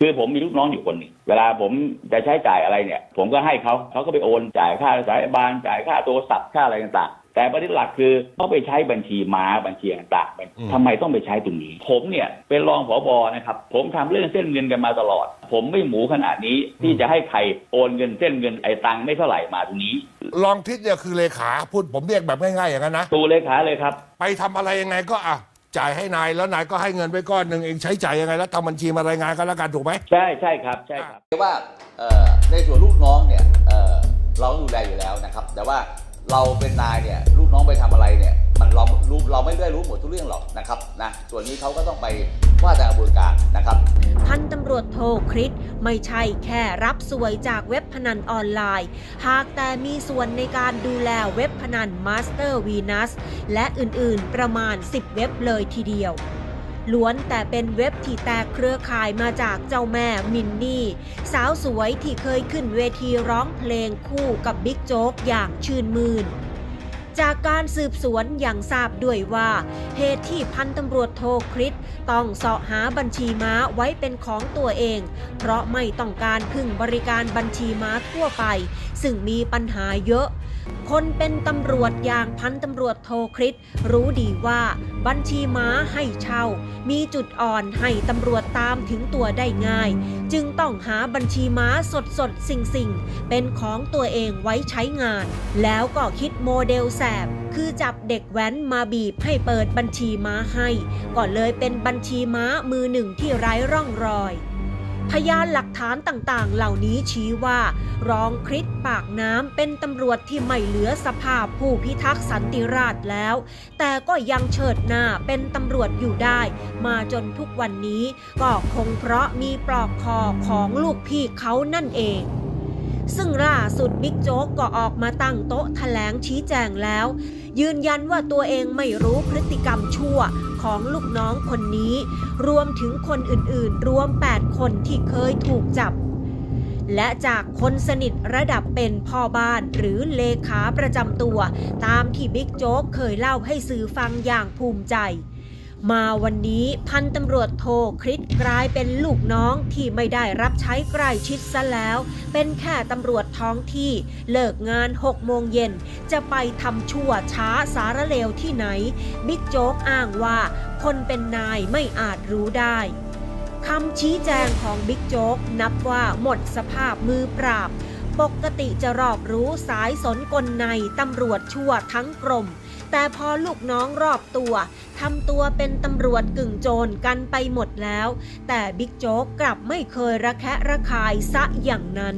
คือผมมีลูกน้องอยู่คนหนึ่งเวลาผมจะใช้จ่ายอะไรเนี่ย ผมก็ให้เขาเขาก็ไปโอนจ่ายค่าสายบานจ่ายค่าโทรศัพท์ค่าอะไรต่างๆ แต่ประเด็นหลักคือเขาไปใช้บัญชีม้าบัญชีต่างอืมๆทำไมต้องไปใช้ตรงนี้ ผมเนี่ยเป็นรองผบนะครับ ผมทำเรื่องเส้นเงินกันมาตลอด ผมไม่หมูขนาดนี้ที่จะให้ใครโอนเงินเส้นเงินไอ้ตังค์ไม่เท่าไหร่มาตรงนี้รองทิศเนี่ยคือเลขาพูดผมเรียกแบบง่ายๆอย่างนั้นนะตูเลขาเลยครับ ไปทำอะไรยังไงก็อะ จ่ายให้นายแล้วนายก็ให้เงินไปก้อนหนึ่งเองใช้จ่ายยังไงแล้วทำบัญชีมารายงานกันแล้วกันถูกไหม ใช่ใช่ครับใช่ครับเรียกว่าเอ่อในส่วนลูกน้องเนี่ยเอ่อเราดูแลอยู่แล้วนะครับ แต่ว่าเราเป็นนายเนี่ยลูกน้องไปทำอะไรเนี่ยมัน เรารู้เราไม่ได้รู้หมดทุกเรื่องหรอกนะครับนะส่วนนี้เขาก็ต้องไปว่าแตามกระบวนการนะครับ พันตำรวจโทคริสไม่ใช่แค่รับสวยจากเว็บพนันออนไลน์ หากแต่มีส่วนในการดูแลเว็บพนัน Master Venus และอื่นๆประมาณ 10 เว็บเลยทีเดียวล้วนแต่เป็นเว็บที่แตกเครือข่ายมาจากเจ้าแม่มินนี่ สาวสวยที่เคยขึ้นเวทีร้องเพลงคู่กับบิ๊กโจ๊กอย่างชื่นมื่น จากการสืบสวนอย่างทราบด้วยว่า เหตุที่พันตำรวจโทคริสต้องเสาะหาบัญชีม้าไว้เป็นของตัวเอง เพราะไม่ต้องการพึ่งบริการบัญชีม้าทั่วไป ซึ่งมีปัญหาเยอะ คนเป็นตำรวจอย่างพันตำรวจโทคริสรู้ดีว่า บัญชีม้าให้เช่า มีจุดอ่อนให้ตำรวจตามถึงตัวได้ง่าย จึงต้องหาบัญชีม้าสดสดสิ่งสิ่งๆเป็นของตัวเองไว้ใช้งาน แล้วก็คิดโมเดลแสบ คือจับเด็กแว้นมาบีบให้เปิดบัญชีม้าให้ ก็เลยเป็นบัญชีม้ามือหนึ่งที่ไร้ร่องรอย พยานหลักฐานต่างๆ เหล่านี้ชี้ว่า รองคริสปากน้ำเป็นตำรวจที่ไม่เหลือสภาพผู้พิทักษ์สันติราษฎร์แล้ว แต่ก็ยังเฉิดหน้าเป็นตำรวจอยู่ได้ มาจนทุกวันนี้ก็คงเพราะมีปลอกคอของลูกพี่เขานั่นเอง ซึ่งล่าสุดบิ๊กโจ๊กก็ออกมาตั้งโต๊ะแถลงชี้แจงแล้ว ยืนยันว่าตัวเองไม่รู้พฤติกรรมชั่วของลูกน้องคนนี้ รวมถึงคนอื่นๆ รวม 8 คนที่เคยถูกจับ และจากคนสนิทระดับเป็นพ่อบ้านหรือเลขาประจำตัว ตามที่บิ๊กโจ๊กเคยเล่าให้สื่อฟังอย่างภูมิใจ มาวันนี้พันตำรวจโทคริสกลายเป็นลูกน้องที่ไม่ได้รับใช้ใกล้ชิดซะแล้ว เป็นแค่ตำรวจท้องที่เลิกงาน6โมงเย็น จะไปทำชั่วช้าสารเลวที่ไหน บิ๊กโจ๊กอ้างว่า คนเป็นนายไม่อาจรู้ได้คำชี้แจงของบิ๊กโจ๊กนับว่าหมดสภาพมือปราบ ปกติจะรอบรู้สายสนกลในตำรวจชั่วทั้งกรม แต่พอลูกน้องรอบตัวทำตัวเป็นตำรวจกึ่งโจรกันไปหมดแล้ว แต่บิ๊กโจ๊กกลับไม่เคยระแคะระคายซะอย่างนั้น